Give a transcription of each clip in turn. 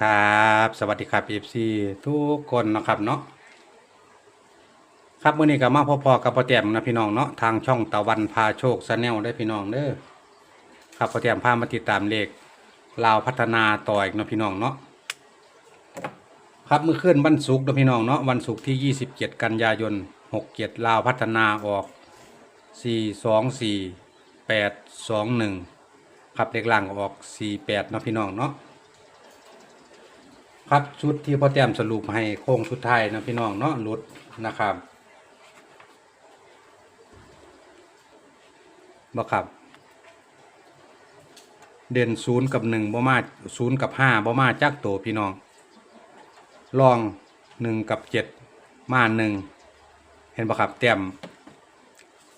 ครับ สวัสดีครับ FC ทุกคนนะครับเนาะครับมื้อนี้ก็มาพอๆกับพ่อแต้มนะพี่น้องเนาะทางช่องตะวันพาโชคชาแนลได้พี่น้องเด้อครับพ่อแต้มพามาติดตามเลขลาวพัฒนาต่ออีกเนาะพี่น้องเนาะครับเมื่อคืนวันศุกร์นะพี่น้องเนาะวันศุกร์ที่ 27 กันยายน 67 ลาวพัฒนาออก 424 821 ครับเลขล่างก็ออก 48เนาะพี่น้องเนาะ ครับชุดที่พ่อแต้มสรุปให้โค้งสุดท้ายนะพี่น้องเนาะหลุดนะครับบ่ครับ เด่นศูนย์กับหนึ่งบ่มาศูนย์กับห้าบ่มาจักโตวพี่น้องลองหนึ่งกับเจ็ดมาหนึ่งเห็นบ่ครับแต้ม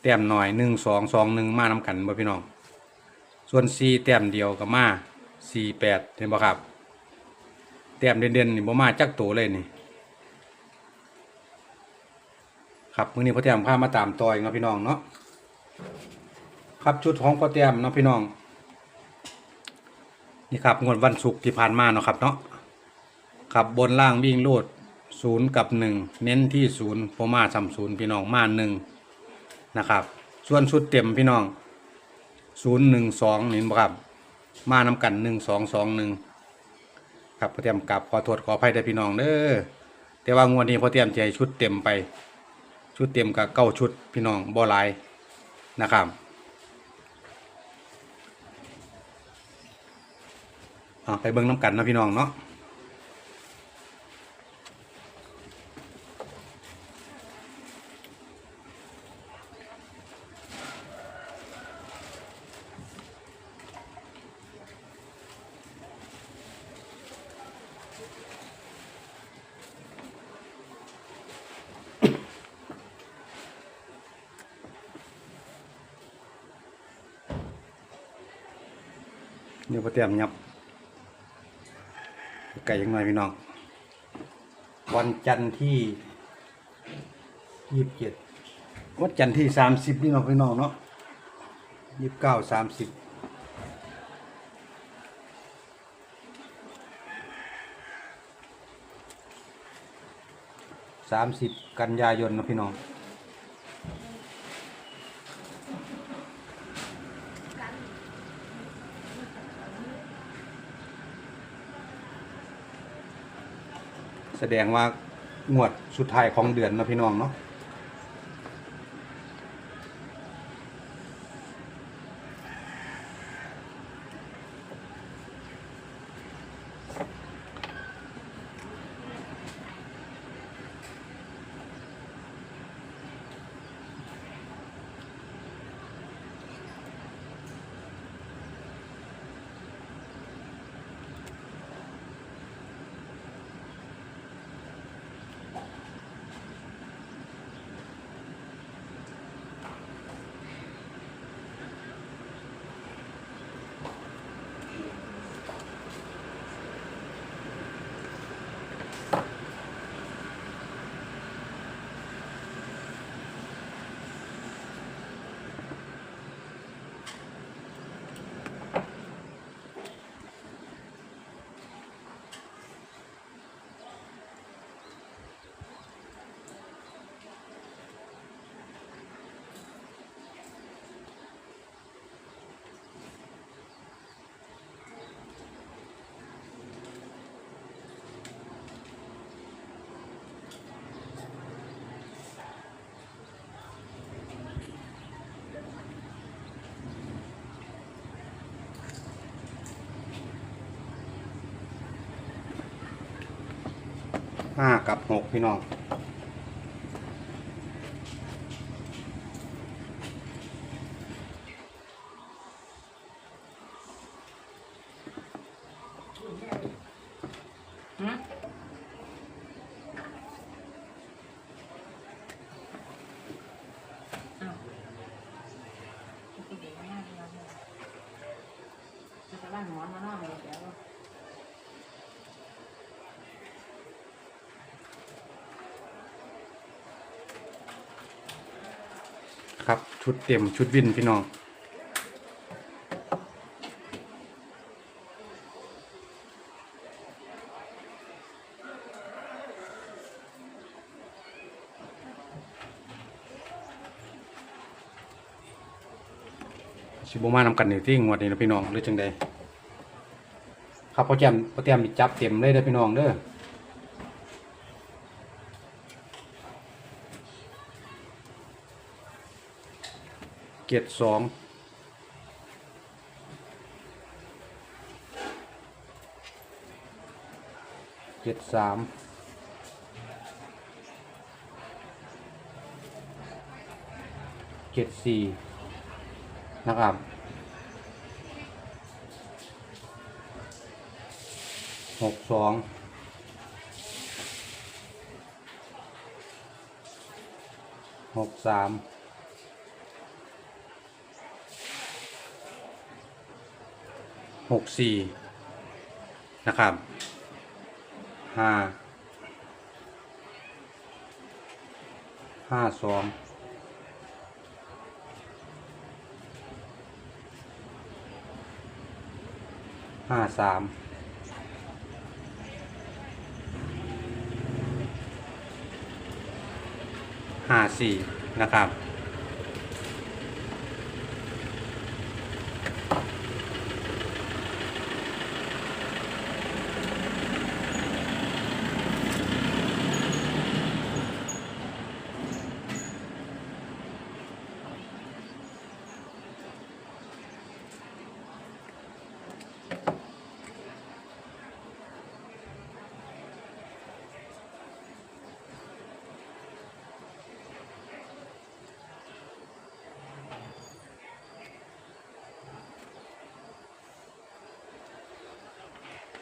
แต้มหน่อยหนึ่งสองสองหนึ่งมานำกันบ่พี่น้อง ส่วนสี่แต้มเดียวกับมาสี่แปดเห็นบ่ครับ แต้มเด่นๆนี่บ่มาจักตัวเลยนี่ ครับมื้อนี้พ่อแต้มพามาตามต่ออีกเนาะพี่น้องเนาะครับชุดของพ่อแต้มเนาะพี่น้อง นี่ครับงวดวันศุกร์ที่ผ่านมาเนาะครับเนาะครับบนล่างวิ่งโลดศูนย์กับหนึ่งเน้นที่ศูนย์พอมาสามศูนย์พี่น้องมาหนึ่งนะครับ ส่วนชุดเต็มพี่น้องศูนย์หนึ่งสองนี่บ่ครับ มานำกันหนึ่งสองสองหนึ่ง ครับพอเตรียมกลับขอโทษขออภัยได้พี่น้องเด้อแต่ว่างวดนี้พอเตรียมใจชุดเต็มไป ชุดเต็มกับเก้าชุดพี่น้องบ่หลายนะครับอะไปเบิ้งน้ำกันนะพี่น้องเนาะ เดี๋ยพอเตรียมยับไก่ยังหน่อยพี่น้อง วันจันทร์ที่ยี่สิบเจ็ดวันจันทร์ที่สามสิบนี่เนาะพี่น้องเนาะยี่สิบเก้าสามสิบสามสิบกันยายนนะพี่น้อง แสดงว่างวดสุดท้ายของเดือนเนาะพี่น้องเนาะ ห้ากับหกพี่น้อง ครับชุดเต็มชุดวินพี่น้องชิบูมานำกันอยู่ที่งวดนี้นะพี่น้องหรือจังใดครับพอแจมพอแจมจับเต็มเลยนะพี่น้องเด้อ เกียรติสองเจ็ดสามเจ็ดสี่นะครับหกสองหกสาม หกสี่นะครับห้าห้าสองห้าสามห้าสี่นะครับ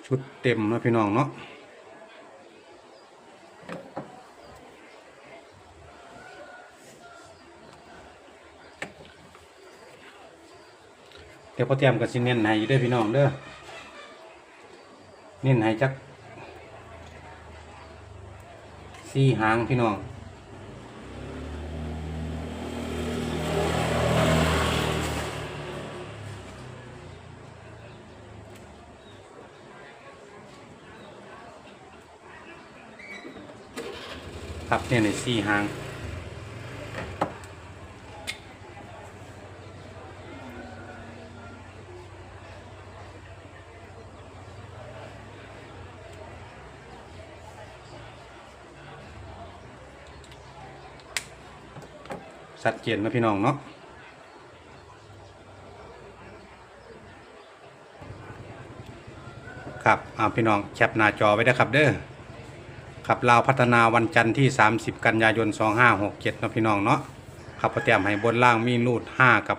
ชุดเต็มนะพี่น้องเนาะเดี๋ยวพอเตรียมกับสิเน้นให้อยู่เด้อพี่น้องเด้อเน้นให้จักสี่หางพี่น้อง ครับเนี่ยในสี่หาง สัดเจนนะพี่น้องเนาะครับเอาพี่น้องแคปหน้าจอไว้นะครับเด้อ ครับลาวพัฒนาวันจันทร์ที่ 30 กันยายน 2567เนะพี่น้องเนาะครับพอเตรียมให้บนล่างมีรูด 5 กับ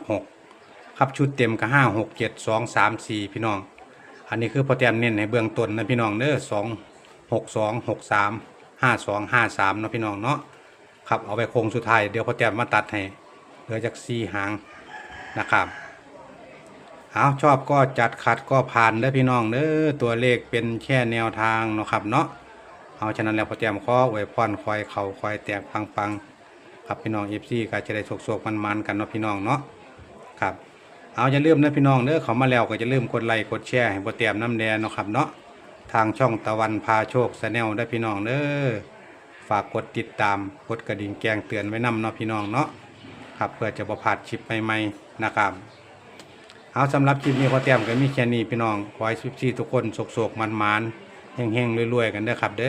6ครับชุดเต็มกับ 5 6 7 2 3 4 พี่น้อง อันนี้คือพอเตรียมเน้นในเบื้องต้นนะพี่น้องเด้อ2 6 2 6 3 5 2 5 3นาะพี่น้องเนาะครับเอาไปโค้งสุดท้ายเดี๋ยวพอเตรียมมาตัดให้เหลือจาก4หางนะครับเอาชอบก็จัดขัดก็ผ่านเด้พี่น้องเด้อตัวเลขเป็นแค่แนวทางเนาะครับเนาะ เอาฉะนั้นแล้วพอเตรียมข้อไว้พรคอยเขาคอยแตกปังปังๆครับพี่น้องเอฟซีก็จะได้โศกๆมันๆกันเนาะพี่น้องเนาะครับเอาอย่าลืมนะพี่น้องเด้อเขามาแล้วก็จะลืมกดไลค์กดแชร์ให้พอเตรียมน้ำแดงเนาะครับเนาะทางช่องตะวันพาโชคแนลได้พี่น้องเด้อฝากกดติดตามกดกระดิ่งแจ้งเตือนไว้นำเนาะพี่น้องเนาะครับเพื่อจะประพาดชิปใหม่ๆนะครับเอาสำหรับคลิปนี้พอเตรียมก็มีแค่นี้พี่น้องขอให้ซีทุกคนโศกๆมันๆ เฮงๆรวยๆกันเด้อครับ เด้อ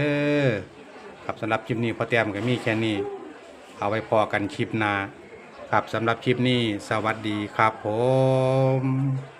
ครับสำหรับคลิปนี้พอเตรียมกันมีแค่นี้ เอาไว้พอกันคลิปหน้าครับสำหรับคลิปนี้ สวัสดีครับผม